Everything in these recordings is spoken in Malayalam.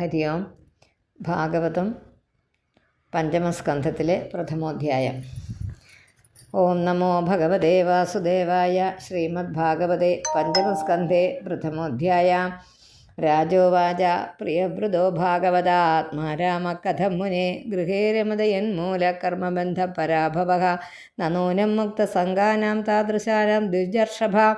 ഹരി ഓം ഭാഗവതം പഞ്ചമസ്കന്ധത്തിലെ പ്രഥമോധ്യായം. ഓം നമോ ഭഗവതേ വാസുദേവായ ശ്രീമദ്ഭാഗവതേ പഞ്ചമസ്കന്ധേ പ്രഥമോധ്യായ. രാജോവാച പ്രിയവൃതോ ഭാഗവതാത്മാരാമകഥം മുനെ ഗൃഹേ രമതയന്മൂലകർമ്മബന്ധപരാഭവ നനൂനം മുക്തസംഗാനാം താദൃശാനാം ദ്വിജർഷഭ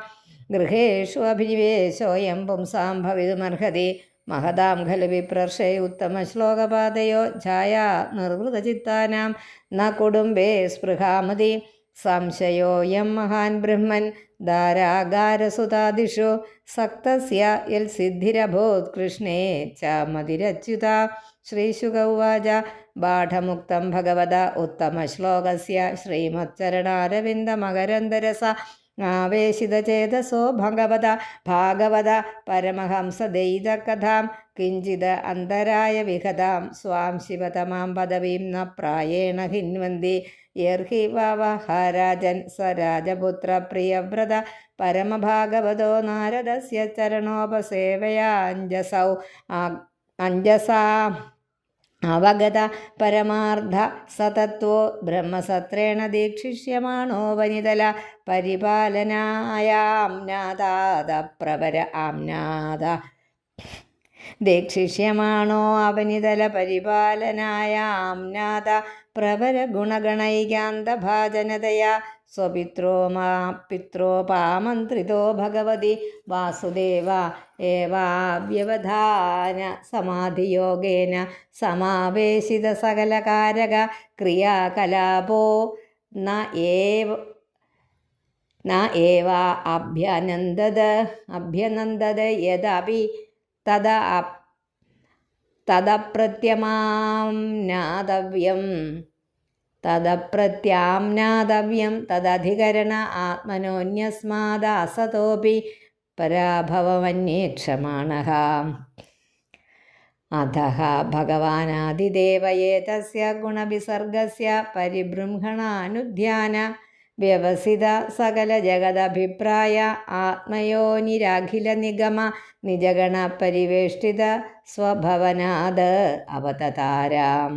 ഗൃഹേഷു അഭിനിവേശോയം പുംസാം ഭവിതുമർഹതി മഹതാം ഖലു വിപ്രർഷേ ഉത്തമശ്ലോകപാതയോ ഛായ നിർവൃതചിത്താനാം. ന കുടുംബേ സ്പൃഹാമതി. സംശയോയം മഹാൻ ബ്രഹ്മൻ. ധാരാഗാരസുതാദിഷു സക്തസ്യ യൽ സിദ്ധിരഭൂത് കൃഷ്ണേ ച മതിരച്യുത. ശ്രീശുക ഉവാച. ബാഠമുക്തം ഭഗവത ഉത്തമശ്ലോകസ്യ ശ്രീമച്ചരണാരവിന്ദമകരന്തരസ ആവേശിതചേതസോ ഭഗവത ഭാഗവത പരമഹംസദൈതകഥാം കിഞ്ചിത് അന്തരായ വിഹതാം സ്വാം ശിവതമാം പദവീം ന പ്രായേണ ഹിൻവന്തി യർഹി വവഹരാജൻ സ രാജപുത്ര പ്രിയവ്രത പരമഭാഗവതോ നാരദസ്യ ചരണോപസേവയാഞ്ജസൗ അഞ്ജസാ അവഗത പരമാർത്ഥ സതത്വോ ബ്രഹ്മസത്രേണ ദീക്ഷിഷ്യമാണോ വനിതല പരിപാലനായാംനാദാത പ്രവര ആംനാദ ദീക്ഷിഷ്യമാണോ അവനിതല പരിപാലനായാംനാദ പ്രവര ഗുണഗണൈകാന്തഭാജനതയാ സ്വപിത്രോമാ പിത്രോപാമന്ത്രിതോ ഭഗവതി വാസുദേവ ഏവാവ്യവധാന സമാധിയോഗേന സമാവേശിത സകലകാരക ക്രിയാകലാപോ. ന ഏവ ന ഏവ അഭ്യനന്ദത് അഭ്യനന്ദത് യദപി തദ തദപ്രത്യമാംനാദവ്യം തദപ്രത്യാംനാദവ്യം തദധികരണ ആത്മനോന്യസ്മാദാസതോപി പരാഭവമന്യേക്ഷമാണഃ അധഃ ഭഗവാനാദിദേവ ഏതസ്യ ഗുണവിസർഗസ്യ പരിബൃംഹണാനുധ്യാന വ്യവസിത സകല ജഗദഭിപ്രായ ആത്മയോനിരഖില നിഗമ നിജഗണ പരിവേഷ്ടിത സ്വഭവനാദ് അവതതാരാം.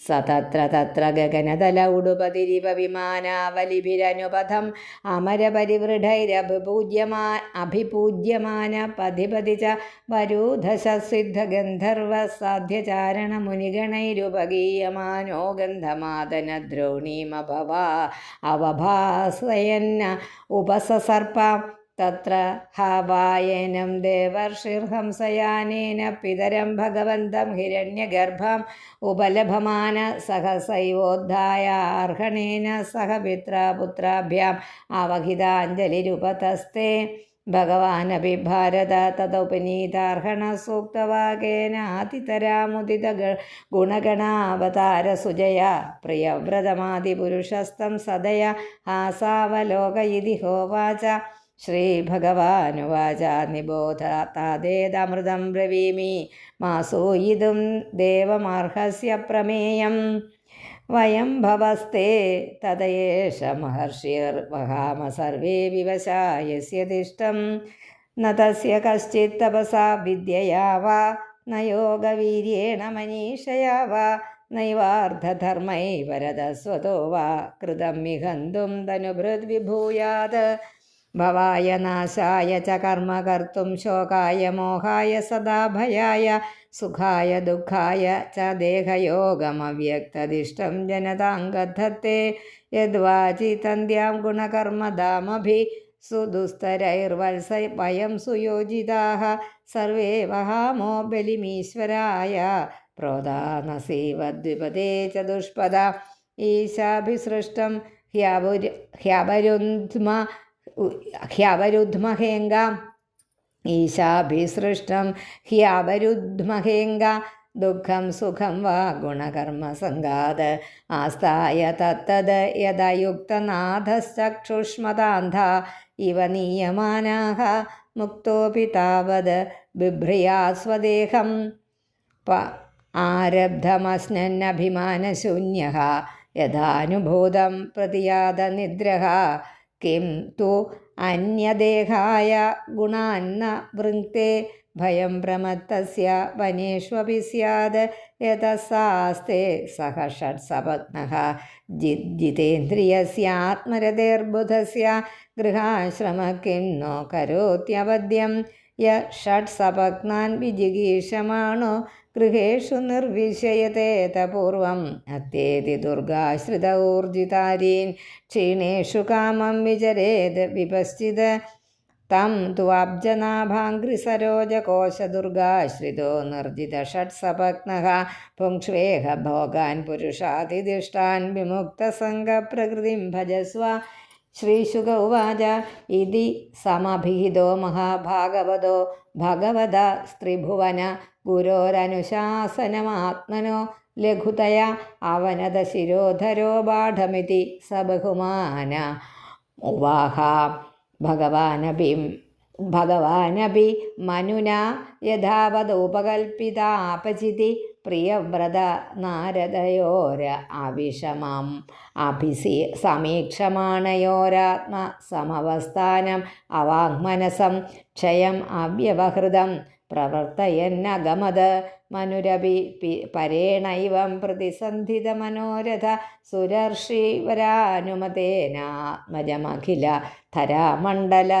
സതത്ര തത്ര ഗഗനതല ഉടുപതിരിവ വിമാനാവലിഭിരനുപഥം അമരപരിവൃഢൈരഭിപൂജ്യമാ അഭിപൂജ്യമാന പതിപതി ച വരൂധശസിദ്ധ ഗന്ധർവ സാധ്യചാരണ മുനിഗണൈരുപഗീയമാനോ ഗന്ധമാതന ദ്രോണീമഭവ അവഭാസയന്ന ഉപസസർപ്പാം തത്ര ഹവായനം ദേവർഷിർഹംസയാനേന പിതരം ഭഗവന്തം ഹിരണ്യഗർഭം ഉപലഭമാന സഹസൈവോദ്ധായ അർഹണേന സഹ പിത്രപുത്രാഭ്യാം അവഹിതാഞ്ജലിരുപതസ്തേ. ഭഗവാനപി ഭാരത തതുപനീതാർഹണ സൂക്തവാകേനാതിതരാമുദിത ഗുണഗണാവതാരസുജയ പ്രിയവ്രതമാതിപുരുഷസ്തം സദയ ഹാസാവലോകയിതി ഹോവാച ശ്രീഭഗവാനുവാച നിബോധ താദേതമൃതം ബ്രവീമി മാസൂയിതും ദേവമർഹസ്യ പ്രമേയം. വയം ഭവസ്തേ തദയേഷ മഹർഷിർവഹാമ സർവേ വിവശായസ്യതിഷ്ടം ന തസ്യ കശ്ചിത് തപസാ വിദ്യയാ വാ ന യോഗവീര്യേണ മനീഷയാ വാ നൈവാർദ്ധധർമ്മൈ വരദസ്വതോ വാ കൃതം മിഹന്തും തനുഭൃദ്വിഭൂയാത് भवाय नाशाय च कर्म कर्तुं शोकाय, मोहाय सदा भयाय, सुखाय दुःखाय च देहयोगमव्यक्तदिष्टं जनताङ्गधत्ते यद्वाचितन्द्यां गुणकर्मदामभि सुदुस्तरैर्वल्सै वयं सुयोजिताः, सर्वे वहामो बलिमीश्वराय। प्रोदानसीवद्विपदे च दुष्पदा, ईशाभिसृष्टं ह्याबुर् ह्याबरुन्ध्म ഹ്യവരുദ്മഹേങ്ക ഈശാഭിസൃഷ്ടം ഹ്യവരുദ്മഹേങ്ക ദുഃഖം സുഖം വാ ഗുണകർമ്മസംഗാത് ആസ്ഥായ തത്തത് യഥയുക്തനാഥശ്ചക്ഷുഷ്മതാന്ധ ഇവ നീയമാനാഹ മുക്തോപി താവത് ബിഭ്രിയാ സ്വദേഹം പ ആരബ്ധമസ്നന്നഭിമാനശൂന്യ യഥാനുഭൂതം പ്രതിയാതനിദ്രഹ കിം തു അന്യദേഹായ ഗുണാന്ന വൃങ്ക്തേ ഭയം പ്രമത്തസ്യ വനേഷ്വപി സ്യാത് യഥസാസ്തേ സഹ ഷഡ്സപത്നഃ ജി ജിതേന്ദ്രിയസ്യാത്മരതേർബുധസ്യ ഗൃഹാശ്രമ കിം നോ കരോത്യവദ്യം യ ഷഡ്സപത്നാൻ വിജിഗീഷമാണോ गृहेशु निर्विशयते तपूर्वम् अत्येति दुर्गाश्रित ऊर्जितारीन् क्षीणेषु कामं विचरेद् विपश्चिद तं त्वाब्जनाभाङ्घ्रिसरोजकोशदुर्गाश्रितो निर्जितषट्सपत्नः पुङ्क्ष्वेह भोगान् पुरुषातिदिष्टान् विमुक्तसङ्गप्रकृतिं भजस्व श्रीशुक उवाच इति समभिहितो महाभागवतो ഭഗവത സ്ത്രിഭുവന ഗുരോരനുശാസനമാത്മനോ ലഘുതയ അവനത ശിരോധരോ ബാഠമിതി സബഹുമാന. ഉവാഹ. ഭഗവാനഭിം ഭഗവാനഭി മനുന യഥാവതുപകൽപ്പിതാപചിതി പ്രിയവ്രത നാരദയോര അവിഷമം. അഭിസി സമീക്ഷമാണയോരാത്മ സമവസ്ഥാനം. അവാങ്മനസം ക്ഷയം അവ്യവഹൃതം. പ്രവർത്തയന്നഗമത് മനുരപി പരേണൈവം പ്രതിസന്ധിത പ്രതിസന്ധിതമനോരഥ സുരർഷിവരാനുമതേനാത്മജമഖില ധരാമണ്ഡല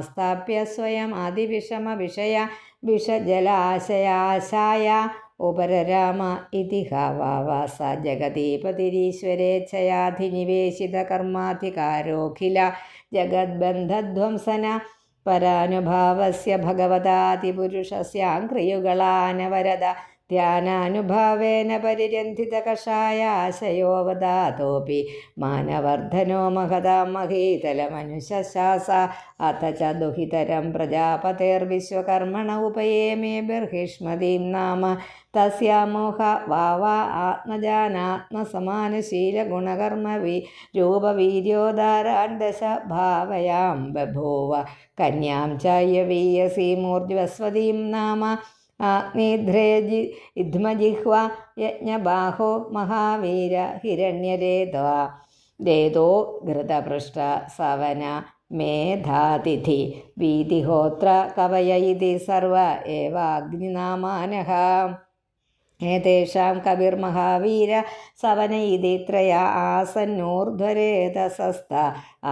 സ്ഥാപ്യ സ്വയം അതിവിഷമ വിഷയ വിഷജലാശയാശായ ഉപരരാമ ഇതിഹാവാസ ഹവാസ ജഗദീപതിരീശ്വരേച്ഛയാധിനിവേശിതകർമാധികാരോഖില ജഗദ്ബന്ധധ്വംസന പരാനുഭാവസ്യ ഭഗവതാതിപുരുഷസ്യാഘ്രിയുകളാനവരത ധ്യാനാനുഭാവേന പരിരന്ധിതകഷായാശയോവദാതോപി മാനവർദ്ധനോ മഹതാം മഹീതലമനുശാസ അഥ ച ദുഹിതരം പ്രജാപതേർവിശ്വകർമ്മണ ഉപയേമേ ബർഹിഷ്മതീം നാമ തസ്യാമോഹ വാവാ ആത്മജാനാത്മസമാനശീലഗുണകർമ്മ വി രൂപവീര്യോദാരാൻ ദശ ഭാവയാം ബഭൂവ കന്യാം ചായവീയസീമൂർജ്വസ്വതീം നാമ ആഗ്നിധ്രേജി യുദ്ധ്മജിഹ്വ യജ്ഞബാഹോ മഹാവീര ഹിരണ്യരേതോ രേതോ ഘൃതപൃഷ്ട സവന മേധാതിഥി വീതിഹോത്ര കവയ ഇതി സർവ ഏവാഗ്നിനാമാനഃ ഏതേഷാം കവിർമഹാവീര സവന ഇതി ത്രയ ആസന്നൂർധ്വരേതസസ്ത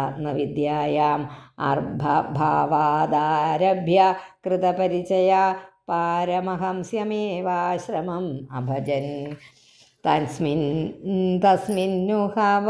ആത്മവിദ്യായാം അർഭഭാവാദാരഭ്യ കൃതപരിചയ പാരമഹംസ്യമേവാശ്രമം അഭജൻ. തസ്മിൻ തസ്മിന്നുഹവ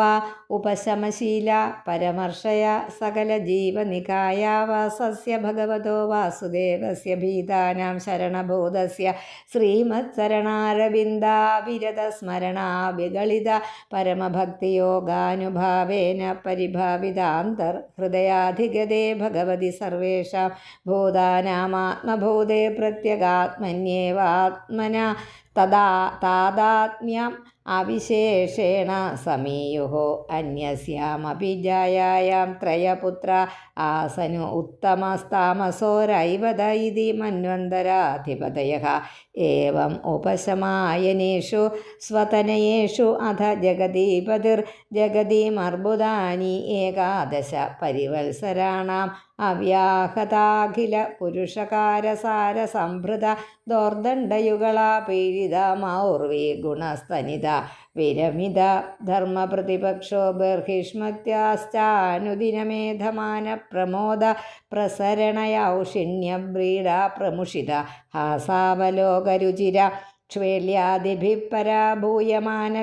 ഉപശമശീല പരമർഷയ സകല ജീവനികായാവാസസ്യ ഭഗവതോ വാസുദേവസ്യ ഭീതാനാം ശരണബോധസ്യ ശ്രീമത്സരണാരവിന്ദാവിരതസ്മരണാവിഗളിത പരമഭക്തിയോഗാനുഭാവേന പരിഭാവിതാന്തർഹൃദയാധിഗതേ ഭഗവതി സർവേഷാം ഭൂതാനാമാത്മഭൂതേ പ്രത്യഗാത്മന്യേവാത്മന തദാ താതാത്മ്യം അവിശേഷേണ സമീയുഹോ അന്യസ്യാമപി ജായായാം ത്രയപുത്ര ആസനു ഉത്തമസ്താമസോരൈവത ഇതി മന്വന്തരാധിപതയ ഏവം ഉപശമായനേഷു സ്വതനയേഷു അധ ജഗദീപതിർജഗദീമർബുദാനി ഏകാദശ പരിവത്സരാണാം അവ്യാഹതാഖില പുരുഷകാരസാര സംഭൃത ദോർദണ്ഡയുഗളാ പീഡിത മൗർവി ഗുണസ്തനിത. വിരമിത ധർമ്മപ്രതിപക്ഷോ ബർഹിഷ്മത്യാശ്ചാനുദിനമേധമാന പ്രമോദ പ്രസരണയൗഷിണ്യബ്രീഡ പ്രമുഷിത ഹാസാവലോകരുചിര ക്ഷ്വേല്യാദിഭിः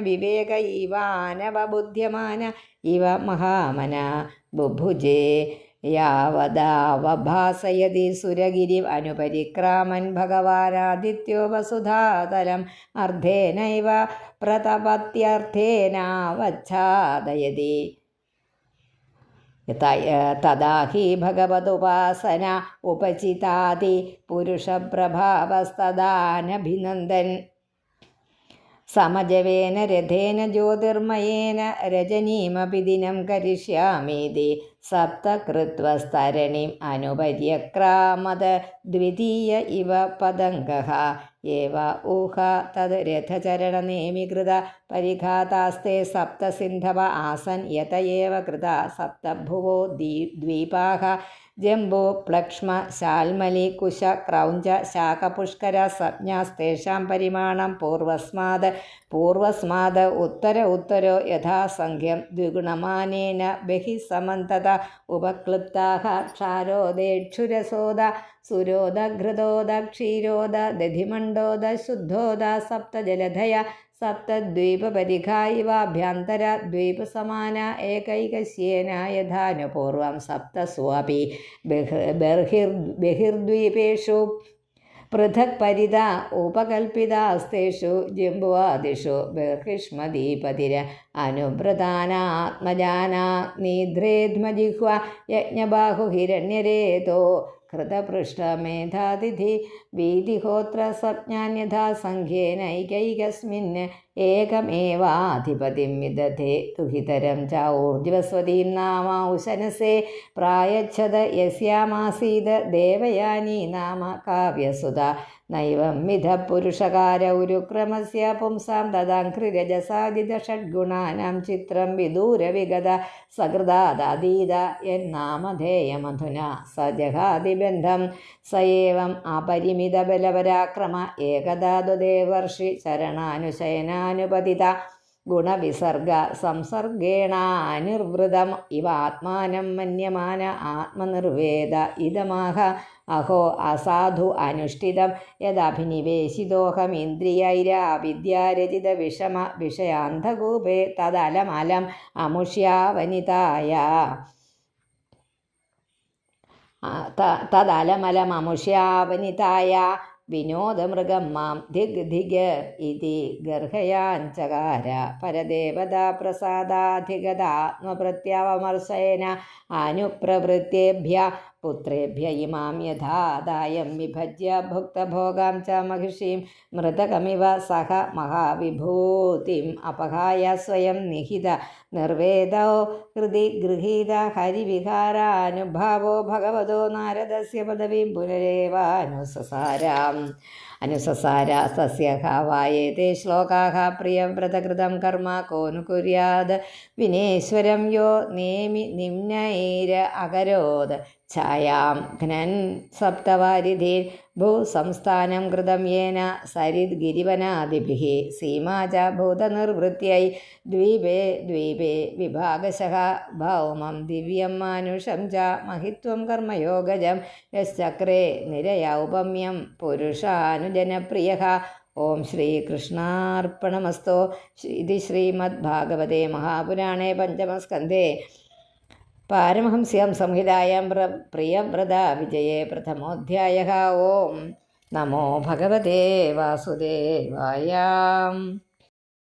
വിവേക ഇവാനവബുദ്ധ്യമാന ഇവ മഹാമന ബുഭുജേ യാവദാവഭാസയതി സുരഗിരി അനുപരിക്രാമൻ ഭഗവാനാദിത്യോ വസുധാതലം അർദ്ധേനൈവ പ്രതപത്യർത്ഥേനാവച്ഛാദയതി തദാ ഹി ഭഗവതുപാസന ഉപചിതാതി പുരുഷപ്രഭാവസ്തദാനഭിനന്ദൻ സമജവേന രഥേന ജ്യോതിർമയേന രജനീമപി ദിനം കരിഷ്യാമീതി. സപ്തകൃത്വസ്തരണിം അനുപര്യക്രാമത് ദ്വിതീയ ഇവ പതംഗः ഏവ ഊഹ തത് രഥചരണനേമികൃത പരിഘാതാസ്തെ സപ്തസിന്ധവ ആസൻ യത എവ കൃത സപ്തഭുവോ ദീ ദ്വീപാഹ. ജംബു പ്ലക്ഷ്മ ശാൽമലി കുശ ക്രൗഞ്ച ശാഖപുഷ്കര സംജ്ഞാസ് തേഷാം പരിമാണം പൂർവസ്മാത് പൂർവസ്മാത് ഉത്തര ഉത്തരോ യഥാസംഖ്യം ദ്വിഗുണമാനേന ബഹിസമന്തത ഉപക്ലിപ്താഹ ക്ഷാരോദേക്ഷുരസോദ സുരോദ ഘൃതോദ ക്ഷീരോദ ദധിമണ്ഡോദ ശുദ്ധോദ സപ്തജലധയ സപ്തദ്വീപരിഘായിവാഭ്യന്തരദ്വീപസമാന ഏകൈകശ്യേന യഥാനുപൂർവം സപ്തസ്വാപി ബഹിർ ബഹിർദ്വീപേഷു പൃഥക് പരിത ഉപകൽപ്പിതാസ്തേഷു ജിംബുവാദിഷു ബഹിഷ്മദീപതിര അനുവ്രതാനാത്മജാനാഗ്നിധ്രേധ്മജിഹ്വ യജ്ഞബാഹു ഹിരണ്യരേതോ कृतपृष्ठमेधातिथि वीतिहोत्रसज्ञान्यथा सङ्ख्येनैकैकस्मिन् ഏകമേവാധിപതിം വിദധേ ദുഹിതരം ച ഊർജസ്വതീം നാമ ഉശനസേ പ്രായച്ഛത യസ്യാമാസീത ദേവയാനി നാമ കാവ്യസുത. നൈവം വിധ പുരുഷകാര ഉരുക്രമസ്യ പുംസാം തദാഘ്രിരജസാദിത ഷഡ്ഗുണാനാം ചിത്രം വിദൂരവിഗത സഹൃദാദാതീത എന്നാമധേയമധുന സ ജഹാദിബന്ധം സ ഏവം അപരിമിതബലപരാക്രമ ഏകദാതുദേവർഷി ശരണാനുശയനാ ശരണാനുശയനാനുപതിത ഗുണവിസർഗ സംസർഗേണാനിർവൃതം ഇവ ആത്മാനം മന്യമാന ആത്മനിർവേദ ഇതമാഹ. അഹോ അസാധു അനുഷ്ഠിതം. യദഭിനിവേശിതോഹമിന്ദ്രിയൈരാ വിദ്യാരചിത വിഷമ വിഷയാന്ധകൂപേ തദലമലം അമുഷ്യാവനിതായ. തദലമലമമുഷ്യാവനിതായ വിനോദമൃഗം മാം ധിഗ് ധിഗ് ഇതി ഗർഹയാഞ്ചകാര പരദേവതാ പ്രസാദാധിഗതാത്മപ്രത്യാവമർശേന അനുപ്രവൃത്തേഭ്യ പുത്രേഭ്യ ഇമാം യഥാദായം വിഭജ്യ ഭുക്തഭോഗാം ച മഹിഷീം മൃതകമിവ സഹ മഹാവിഭൂതിം അപഹായ സ്വയം നിഹിത നിർവേദോ ഹൃദി ഗൃഹീത ഹരിവിഹാരാനുഭാവോ ഭഗവതോ നാരദസ്യ പദവീം പുനരേവാനുസസാരാം. അനുസസാര സസ്യഹാവായേതേ ശ്ലോകാഹ പ്രിയം വ്രതകൃതം കർമ്മ കോനു കുര്യാത് വിനേശ്വരം യോ നേമി നിമ്നൈര അകരോത് ഛായാം ഘ്നൻ സപ്തവാരിധി ഭൂസംസ്ഥാനം കൃതം യേന സരിദ്ഗിരിവനാദിഭിः. സീമാ ച ഭൂതനിർവൃത്यै ദ്വീപേ ദ്വീപേ വിഭാഗശ ഭൗമം ദിവ്യം മാനുഷം ച മഹിത്വം കർമ്മയോഗജം യശ്ചക്രേ നിരയൗപമ്യം പുരുഷാനുജനപ്രിയ. ഓം ശ്രീകൃഷ്ണാർപ്പണമസ്തോ. ഇത് ശ്രീമദ്ഭാഗവതേ മഹാപുരാണേ പഞ്ചമസ്കന്ധേ. പാരമഹംസ്യാം സംഹിതായാം പ്ര പ്രിയവ്രത വിജയേ പ്രഥമോധ്യായ. ഓം നമോ ഭഗവതേ വാസുദേവായ.